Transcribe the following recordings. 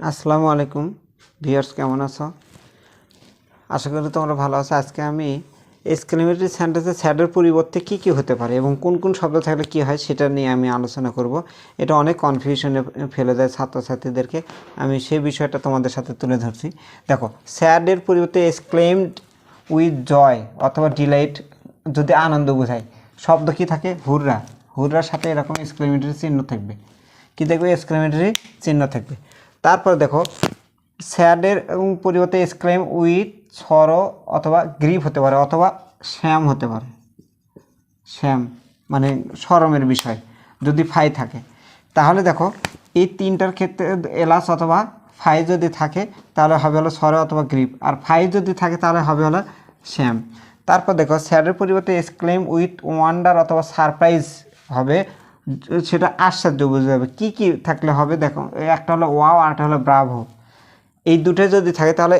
আসসালামু আলাইকুম। ভিউয়ার্স কেমন আছো? আশা করি তোমরা ভালো আছো। আজকে আমি এক্সক্লেমেটরি সেন্টেন্সে স্যাডের পরিবর্তে কি কি হতে পারে এবং কোন কোন শব্দ থাকলে কি হয় সেটা নিয়ে আমি আলোচনা করব। এটা অনেক কনফিউশনে ফেলে দেয় ছাত্রছাত্রীদেরকে। আমি সেই বিষয়টা তোমাদের সাথে তুলে ধরছি। দেখো, স্যাডের পরিবর্তে এক্সক্লেমড উইথ জয় অথবা ডিলাইট যদি আনন্দ বোঝায়, শব্দ কি থাকে? হুররা। হুররার সাথে এরকম এক্সক্লেমেটরি চিহ্ন থাকবে। কি দেখবে এক্সক্লেমেটরি চিহ্ন থাকবে। তারপর দেখো, স্যাডের পরিবর্তে এক্সক্লেম উইথ সরো অথবা গ্রিপ হতে পারে, অথবা শ্যাম হতে পারে। শ্যাম মানে সরমের বিষয়, যদি ফাই থাকে। তাহলে দেখো, এই তিনটার ক্ষেত্রে এলাস অথবা ফাই যদি থাকে, তাহলে হবে হলো সরে অথবা গ্রিপ আর ফাই যদি থাকে, তাহলে হবে হলো শ্যাম তারপর দেখো, স্যাডের পরিবর্তে এক্সক্লেম উইথ ওয়ান্ডার অথবা সারপ্রাইজ হবে সেটা আশ্চর্য বুঝতে যাবে কী কী থাকলে হবে দেখো, একটা হলো ওয়াও আর একটা হলো ব্রাভো। এই দুটো যদি থাকে তাহলে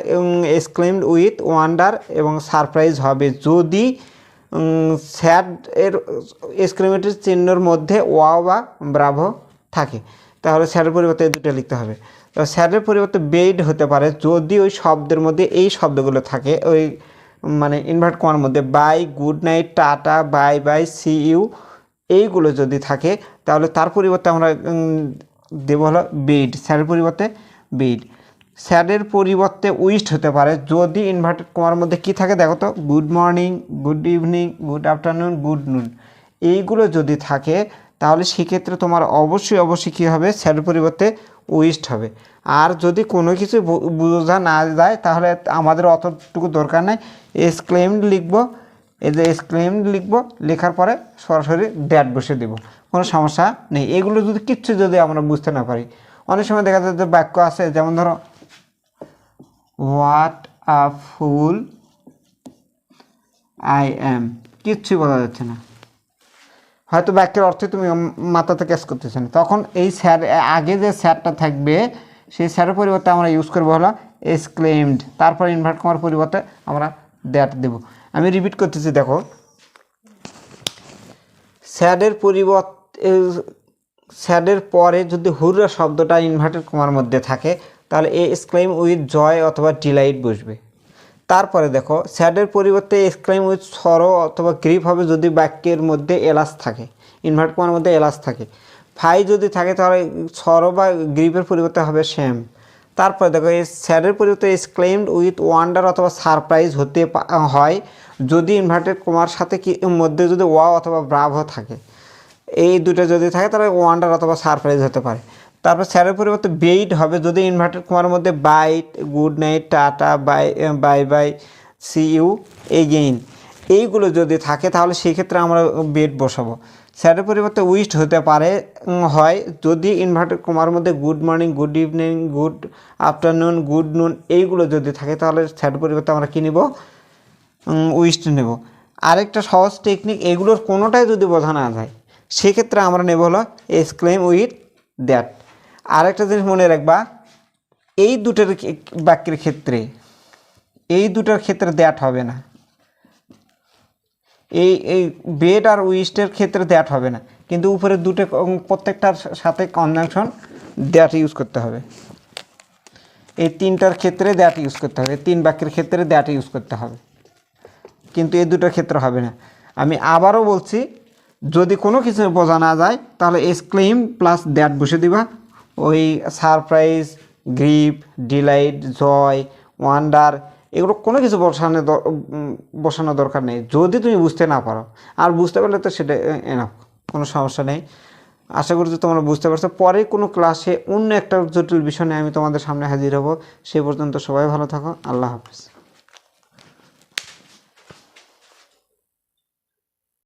এক্সক্লেমড উইথ ওয়ান্ডার এবং সারপ্রাইজ হবে। যদি স্যাড এর এক্সক্লেমেটরি চিহ্নর মধ্যে ওয়াও বা ব্রাভো থাকে, তাহলে স্যাডের পরিবর্তে এই দুটো লিখতে হবে। তো স্যাডের পরিবর্তে বেড হতে পারে। যদি ওই শব্দের মধ্যে এই শব্দগুলো থাকে, ওই মানে ইনভার্ট করার মধ্যে bye good night tata bye bye see you এইগুলো যদি থাকে, তাহলে তার পরিবর্তে আমরা দেব হলো বেড স্যারের পরিবর্তে বেড স্যারের পরিবর্তে উইস্ট হতে পারে। যদি ইনভার্টেড কমার মধ্যে কি থাকে, দেখো তো good morning good evening good afternoon good noon এইগুলো যদি থাকে, তাহলে সেক্ষেত্রে তোমার অবশ্যই অবশ্যই কী হবে? স্যারের পরিবর্তে উইস্ট হবে। আর যদি কোনো কিছু বোঝা না যায়, তাহলে আমাদের অতটুকু দরকার নাই। এক্সক্লেমড লিখব। এই যে এক্সক্লেমড লিখব, লেখার পরে সরাসরি ড্যাট বসে দেব। কোনো সমস্যা নেই। এগুলো যদি কিচ্ছু যদি আমরা বুঝতে না পারি, অনেক সময় দেখা যায় যে বাক্য আছে, যেমন ধরো what a full I am কিচ্ছুই বলা যাচ্ছে না। হয়তো বাক্যের অর্থে তুমি মাথাতে ক্যাচ করতেছো না। তখন এই স্যার আগে যে স্যারটা থাকবে, সেই স্যারের পরিবর্তে আমরা ইউজ করব হলো এক্সক্লেমড তারপর ইনভার্ট করার পরিবর্তে আমরা দ্যাট দেব। আমি রিপিট করতেছি, দেখো। স্যাডের পরিবর্তে স্যাডের পরে যদি হুররা শব্দটা ইনভার্টেড কমার মধ্যে থাকে, তাহলে এ এক্সক্লেম উইথ জয় অথবা ডিলাইট বসবে। তারপরে দেখো স্যাডের পরিবর্তে এক্সক্লেম উইথ সরো অথবা গ্রিপ হবে যদি বাক্যের মধ্যে এলাস থাকে। ইনভার্ট কমার মধ্যে এলাস থাকে। ফাই যদি থাকে, তাহলে সরো বা গ্রিপের পরিবর্তে হবে শ্যাম তারপরে দেখো, এই স্যারের পরিবর্তে এক্সক্লেমড উইথ ওয়ান্ডার অথবা সারপ্রাইজ হতে হয় যদি ইনভার্টেড কমার সাথে কি মধ্যে যদি ওয়া অথবা ব্রাভো থাকে। এই দুটো যদি থাকে, তাহলে ওয়ান্ডার অথবা সারপ্রাইজ হতে পারে। তারপর স্যারের পরিবর্তে বেইট হবে যদি ইনভার্টেড কমার মধ্যে bye good night tata bye bye bye see you again এইগুলো যদি থাকে, তাহলে সেই ক্ষেত্রে আমরা বেড বসাবো। স্যারের পরিবর্তে উইস্ট হতে পারে হয়। যদি ইনভার্টার কমার মধ্যে good morning good evening good afternoon good noon এইগুলো যদি থাকে, তাহলে স্যারের পরিবর্তে আমরা কী নিব? উইস্ট নেব। আরেকটা সহজ টেকনিক এগুলোর কোনোটাই যদি বোঝা না যায়, সেক্ষেত্রে আমরা নেব হলো এক্সক্লেম উইথ দ্যাট আরেকটা জিনিস মনে রাখবা, এই দুটোর বাক্যের ক্ষেত্রে, এই দুটোর ক্ষেত্রে দ্যাট হবে না। এই এই বেড আর উইস্টের ক্ষেত্রে দ্যাট হবে না। কিন্তু উপরে দুটো প্রত্যেকটার সাথে কনজাংশন দ্যাট ইউজ করতে হবে। এই তিনটার ক্ষেত্রে দ্যাট ইউজ করতে হবে। তিন বাক্যের ক্ষেত্রে দ্যাট ইউজ করতে হবে। কিন্তু এই দুটোর ক্ষেত্রে হবে না। আমি আবারও বলছি, যদি কোনো কিছু বোঝা না যায়, তাহলে এক্সক্লেম প্লাস দ্যাট বসে দিবা। ওই surprise grief delight joy wonder এগুলো কোনো কিছু বসানো বসানো দরকার নেই। যদি তুমি বুঝতে না পারো, আর বুঝতে পারলে তো সেটা এনাফ কোনো সমস্যা নেই। আশা করি যে তোমরা বুঝতে পারছ। পরে কোনো ক্লাসে অন্য একটা জটিল বিষয় নিয়ে আমি তোমাদের সামনে হাজির হব। সে পর্যন্ত সবাই ভালো থাকো। আল্লাহ হাফিজ।